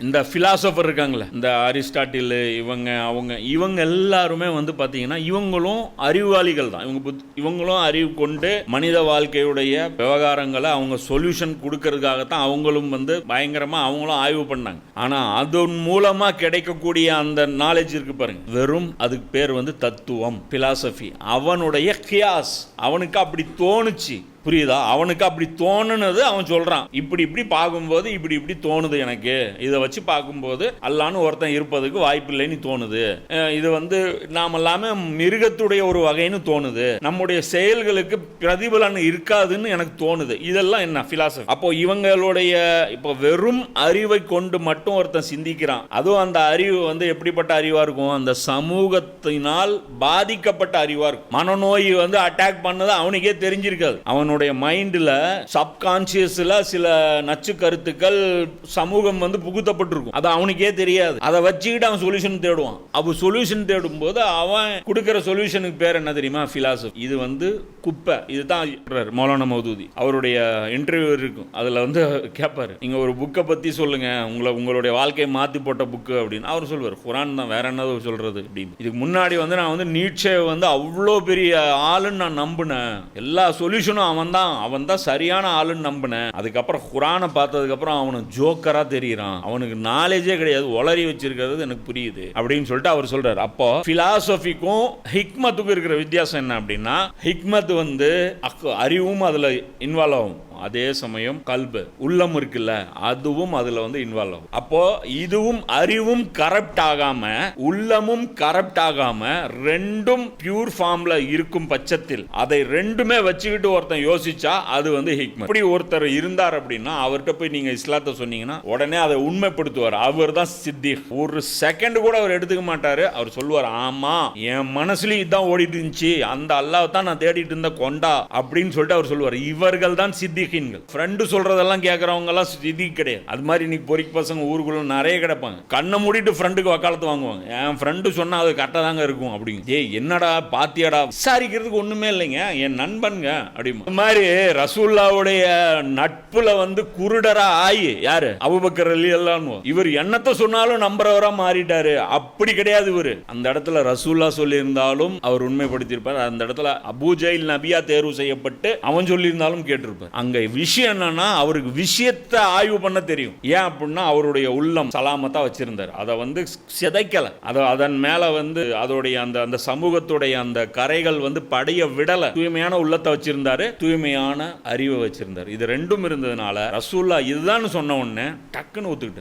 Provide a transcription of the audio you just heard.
இந்த ஃபிலாசபர் இருக்காங்களே இந்த அரிஸ்டாட்டில் இவங்க அவங்க இவங்க எல்லாருமே வந்து பார்த்தீங்கன்னா இவங்களும் அறிவாளிகள் தான். இவங்க புத்- இவங்களும் அறிவு கொண்டு மனித வாழ்க்கையுடைய விவகாரங்களை அவங்க சொல்யூஷன் கொடுக்கறதுக்காகத்தான் அவங்களும் வந்து பயங்கரமாக அவங்களும் ஆய்வு பண்ணாங்க. ஆனால் அதன் மூலமாக கிடைக்கக்கூடிய அந்த நாலேஜ் இருக்கு பாருங்க. வெறும் அதுக்கு பேர் வந்து தத்துவம் ஃபிலாசபி அவனுடைய கியாஸ் அவனுக்கு அப்படி தோணுச்சு. புரியுதா? அவனுக்கு அப்படி தோணுனது அவன் சொல்கிறான் இப்படி இப்படி பார்க்கும்போது இப்படி இப்படி தோணுது எனக்கு. இதை வச்சு பார்க்கும்போது அல்லான்னு ஒருத்தன் இருப்பதுக்கு வாய்ப்பு இல்லைன்னு தோணுது இது வந்து நாம் எல்லாமே மிருகத்துடைய ஒரு வகைன்னு தோணுது. நம்முடைய செயல்களுக்கு பிரதிபலன் இருக்காதுன்னு எனக்கு தோணுது. இதெல்லாம் என்ன ஃபிலாசபி அப்போ இவங்களுடைய இப்போ வெறும் அறிவை கொண்டு மட்டும் ஒருத்தன் சிந்திக்கிறான். அதுவும் அந்த அறிவு வந்து எப்படிப்பட்ட அறிவாக இருக்கும்? அந்த சமூகத்தினால் பாதிக்கப்பட்ட அறிவாக இருக்கும். மனநோய் வந்து அட்டாக் பண்ணது அவனுக்கே தெரிஞ்சிருக்காது. அவனுடைய மைண்டில் சப்கான்சியஸில் சில நச்சு கருத்துக்கள் சமூகம் வந்து புகுத்தப்பட்டிருக்கும். அது அவனுக்கே தெரியாது. அதை வச்சுக்கிட்டு அவன் சொல்யூஷன் தேடுவான். அவன் சொல்யூஷன் தேடும் போது அவன் கொடுக்குற சொல்யூஷனுக்கு பேர் என்ன தெரியுமா? ஃபிலாசபி இது வந்து குப்பை. இதுதான் மௌலான மௌதூதி. அவருடைய இன்டர்வியூ இருக்கும். அதில் வந்து கேட்பாரு நீங்கள் ஒரு புக்கை பற்றி சொல்லுங்க. உங்களை உங்களுடைய வாழ்க்கையை மாற்றி போட்ட புக்கு அப்படின்னு. அவர் சொல்வார். குரான் தான் வேற என்னது சொல்கிறது அப்படின்னு. இதுக்கு முன்னாடி வந்து நான் வந்து நீட்சே வந்து அவ்வளோ பெரிய ஆளுன்னு நான் நம்பினேன் எல்லா சொல்யூஷனும் அவன் தான் அவன் தான் சரியான ஆளுன்னு நம்பினேன் அதுக்கப்புறம் குரானை பார்த்ததுக்கப்புறம் அவனுக்கு ஜோக்கராக தெரியுறான். அவனுக்கு நாலேஜே கிடையாது. உளறி வச்சிருக்கிறது எனக்கு புரியுது. அப்படின்னு சொல்லிட்டு அவர் சொல்றாரு. அப்போ பிலாசபிக்கும் ஹிக்மத்துக்கும் இருக்கிற வித்தியாசம் என்ன அப்படின்னா ஹிக்மத் வந்து அறிவும் அதில் இன்வால்வ் ஆகும். அதே சமயம் கல்பு உள்ளம் இருக்குல்ல அதுவும் அதுல வந்து இன்வால்வ் ஆகும். அப்போ இதுவும் அறிவும் கரப்ட் ஆகாம உள்ளமும் கரப்ட் ஆகாம ரெண்டும் பியூர் ஃபார்ம்ல இருக்கும் பட்சத்தில் அதை ரெண்டுமே வச்சுக்கிட்டு ஒருத்தன் யோசிச்சா அது வந்து ஹிக்மத் இப்படி ஒருத்தர் இருந்தார் அப்படின்னா அவர்கிட்ட போய் நீங்க இஸ்லாத்தை சொன்னீங்கன்னா உடனே அதை உண்மைப்படுத்துவார். அவர் தான் சித்தி ஒரு செகண்ட் கூட அவர் எடுத்துக்க மாட்டாரு. அவர் சொல்லுவார் ஆமா என் மனசுலயும் இதான் ஓடிட்டு இருந்துச்சு. அந்த அல்லாஹ் தான் நான் தேடிட்டு இருந்த கொண்டா. அப்படின்னு சொல்லிட்டு அவர் சொல்லுவார். இவர்கள் தான் சித்திகீன்கள் ஃப்ரெண்டு சொல்றதெல்லாம் கேட்கறவங்க எல்லாம் இது கிடையாது. அது மாதிரி இன்னைக்கு பொறிக்கு பசங்க ஊருக்குள்ள நிறைய கிடப்பாங்க. கண்ணை மூடிட்டு ஃப்ரெண்டுக்கு வக்காலத்து வாங்குவாங்க. என் ஃப்ரெண்டு சொன்னா அது கரெக்டாக தாங்க இருக்கும் அப்படிங்க ஏய் என்னடா பாத்தியாடா? விசாரிக்கிறதுக்கு ஒண்ணுமே இல்லைங்க. என் நண்பனுங்க அப்படிமா. இந்த மாதிரி ரசூல்லாவுடைய நட்புல வந்து குருடரா ஆயி யாரு? அபுபக்கர் அலி எல்லாம் இவர் என்னத்தை சொன்னாலும் நம்புறவரா மாறிட்டாரு. அப்படி கிடையாது இவர். அந்த இடத்துல ரசூல்லா சொல்லியிருந்தாலும் அவர் உண்மைப்படுத்தியிருப்பார். அந்த இடத்துல அபூஜைல் நபியா தேர்வு செய்யப்பட்டு அவன் சொல்லியிருந்தாலும் கேட்டிருப்பார். அங்க விஷயம் என்னன்னா அவருக்கு விஷயத்தை ஆய்வு பண்ண தெரியும். ஏன் அப்படின்னா அவருடைய உள்ளம் சலாமத்தா வச்சிருந்தார். அதை வந்து சிதைக்கல. அதை அதன் மேல வந்து அதோடைய அந்த அந்த சமூகத்துடைய அந்த கரைகள் வந்து படைய விடல. தூய்மையான உள்ளத்தை வச்சிருந்தாரு. தூய்மையான அறிவை வச்சிருந்தார். இது ரெண்டும் இருந்ததுனால ரசூல்லா இதுதான் சொன்ன உடனே டக்குன்னு ஒத்துக்கிட்டு